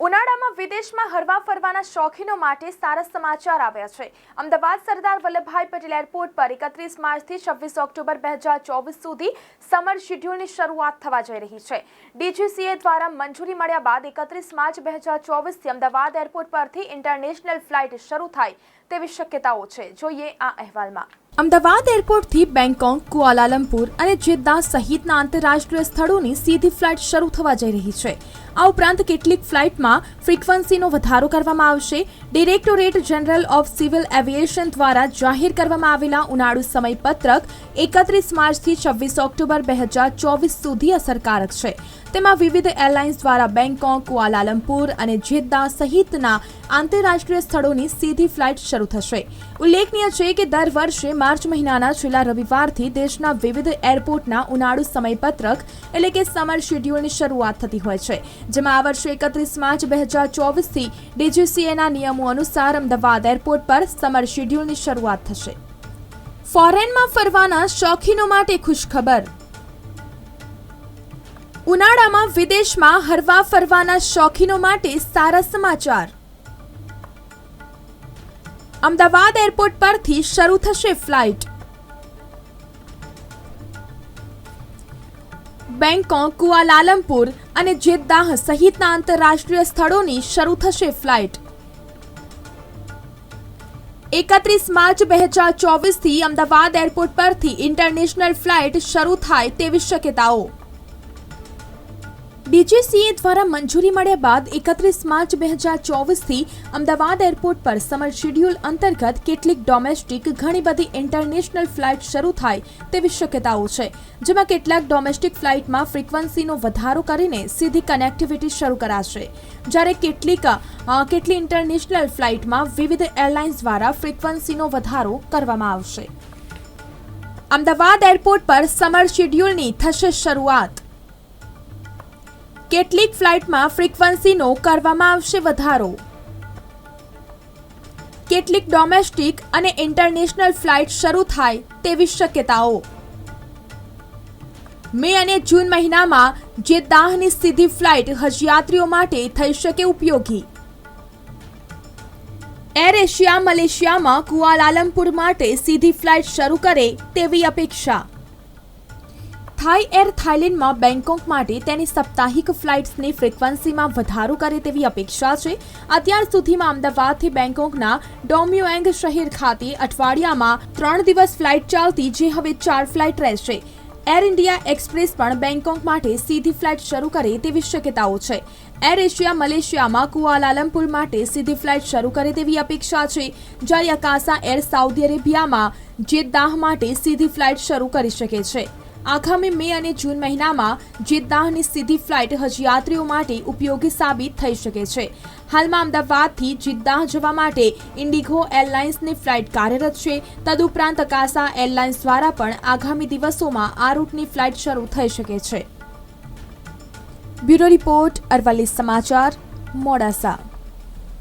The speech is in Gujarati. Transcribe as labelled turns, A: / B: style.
A: ઉનાળામાં વિદેશમાં હરવા ફરવાના શોખીનો માટે સારા સમાચાર આવ્યા છે. અમદાવાદ સરદાર વલ્લભભાઈ પટેલ એરપોર્ટ પર એકત્રીસ માર્ચથી છવ્વીસ ઓક્ટોબર બે હજાર ચોવીસ સુધી સમર શિડ્યુલની શરૂઆત થવા જઈ રહી છે. ડીજીસીએ દ્વારા મંજૂરી મળ્યા બાદ એકત્રીસ માર્ચ બે હજાર ચોવીસથી અમદાવાદ એરપોર્ટ પરથી ઇન્ટરનેશનલ ફ્લાઇટ શરૂ થાય તેવી શક્યતાઓ છે. જોઈએ આ અહેવાલમાં. અમદાવાદ એરપોર્ટથી બેંગકોક કુઆલાલમપુર અને જેદ્દા સહિતના આંતરરાષ્ટ્રીય સ્થળોની સીધી ફ્લાઇટ શરૂ થવા જઈ રહી છે. આ ઉપરાંત કેટલીક ફ્લાઇટમાં ફ્રીક્વન્સીનો વધારો કરવામાં આવશે. Directorate general of civil aviation દ્વારા જાહેર કરવામાં આવેલા ઉનાળુ સમયપત્રક એકત્રીસ માર્ચથી છવ્વીસ ઓક્ટોબર બે હજાર ચોવીસ સુધી અસરકારક છે. તેમાં વિવિધ એરલાઇન્સ દ્વારા બેંકોક કુઆલાલમપુર અને જેદ્દા સહિતના આંતરરાષ્ટ્રીય સ્થળોની સીધી ફ્લાઇટ શરૂ થશે. ઉલ્લેખનીય છે કે દર વર્ષે માર્ચ મહિનાના છેલ્લા રવિવારથી દેશના વિવિધ એરપોર્ટના ઉનાળુ સમયપત્રક એટલે કે સમર શેડ્યુલની શરૂઆત થતી હોય છે, જેમાં આ વર્ષે એકત્રીસ માર્ચ બે હજાર ચોવીસથી ડીજીસીએના નિયમો અનુસાર અમદાવાદ એરપોર્ટ પર સમર શેડ્યુલની શરૂઆત થશે. ફોરેનમાં ફરવાના શોખીનો માટે ખુશખબર ઉનાળામાં વિદેશમાં હરવા ફરવાના શોખીનો માટે સારા સમાચાર. અમદાવાદ એરપોર્ટ પરથી શરૂ થશે ફ્લાઇટ. બેંકોક કુઆલાલમપુર અને જેદ્દાહ સહિતના આંતરરાષ્ટ્રીય સ્થળોની શરૂ થશે ફ્લાઇટ. એકત્રીસ માર્ચ બે હજાર ચોવીસથી અમદાવાદ એરપોર્ટ પરથી ઇન્ટરનેશનલ ફ્લાઇટ શરૂ થાય તેવી શક્યતાઓ. ડીજીસીએ દ્વારા મંજૂરી મળ્યા બાદ એકત્રીસ માર્ચ બે હજાર ચોવીસથી અમદાવાદ એરપોર્ટ પર સમર શેડ્યુલ અંતર્ગત કેટલીક ડોમેસ્ટિક ઘણી બધી ઇન્ટરનેશનલ ફ્લાઇટ શરૂ થાય તેવી શક્યતાઓ છે, જેમાં કેટલાક ડોમેસ્ટિક ફ્લાઇટમાં ફ્રીક્વન્સીનો વધારો કરીને સીધી કનેક્ટિવિટી શરૂ કરાશે. જ્યારે કેટલીક કેટલી ઇન્ટરનેશનલ ફ્લાઇટમાં વિવિધ એરલાઇન્સ દ્વારા ફ્રીક્વન્સીનો વધારો કરવામાં આવશે. અમદાવાદ એરપોર્ટ પર સમર શેડ્યુલની થશે શરૂઆત. કેટલીક ફ્લાઇટમાં ફ્રીક્વન્સીનો કરવામાં આવશે વધારો. કેટલીક ડોમેસ્ટિક અને ઇન્ટરનેશનલ ફ્લાઇટ શરૂ થાય તેવી શક્યતાઓ. મે અને જૂન મહિનામાં જે દાહની સીધી ફ્લાઇટ હજયાત્રીઓ માટે થઈ શકે ઉપયોગી. એર એશિયા, મલેશિયામાં કુઆલાલમપુર માટે સીધી ફ્લાઇટ શરૂ કરે તેવી અપેક્ષા. થાઈ એર થાઇલેન્ડમાં બેંકોક માટે તેની સાપ્તાહિક ફ્લાઇટ્સની ફ્રિકવન્સીમાં વધારો કરે તેવી અપેક્ષા છે. અત્યાર સુધીમાં અમદાવાદથી બેંકોકના ડોમ્યુએંગ શહેર ખાતે અઠવાડિયામાં ત્રણ દિવસ ફ્લાઇટ ચાલતી, જે હવે ચાર ફ્લાઇટ રહેશે. એર ઇન્ડિયા એક્સપ્રેસ પણ બેંકોક માટે સીધી ફ્લાઇટ શરૂ કરે તેવી શક્યતાઓ છે. એર એશિયા, મલેશિયામાં કુઆલાલમપુર માટે સીધી ફ્લાઇટ શરૂ કરે તેવી અપેક્ષા છે. જ્યારે અકાસા એર સાઉદી અરેબિયામાં જેદ્દાહ માટે સીધી ફ્લાઇટ શરૂ કરી શકે છે. આગામી મે અને જૂન મહિનામાં જેદ્દાહની સીધી ફ્લાઇટ હજયાત્રીઓ માટે ઉપયોગી સાબિત થઈ શકે છે. હાલમાં અમદાવાદથી જિદ્દાહ જવા માટે ઇન્ડિગો એરલાઇન્સની ફ્લાઇટ કાર્યરત છે. તદુપરાંત અકાસા એરલાઇન્સ દ્વારા પણ આગામી દિવસોમાં આ રૂટની ફ્લાઇટ શરૂ થઈ શકે છે. બ્યુરો રિપોર્ટ અરવલ્લી સમાચાર, મોડાસા.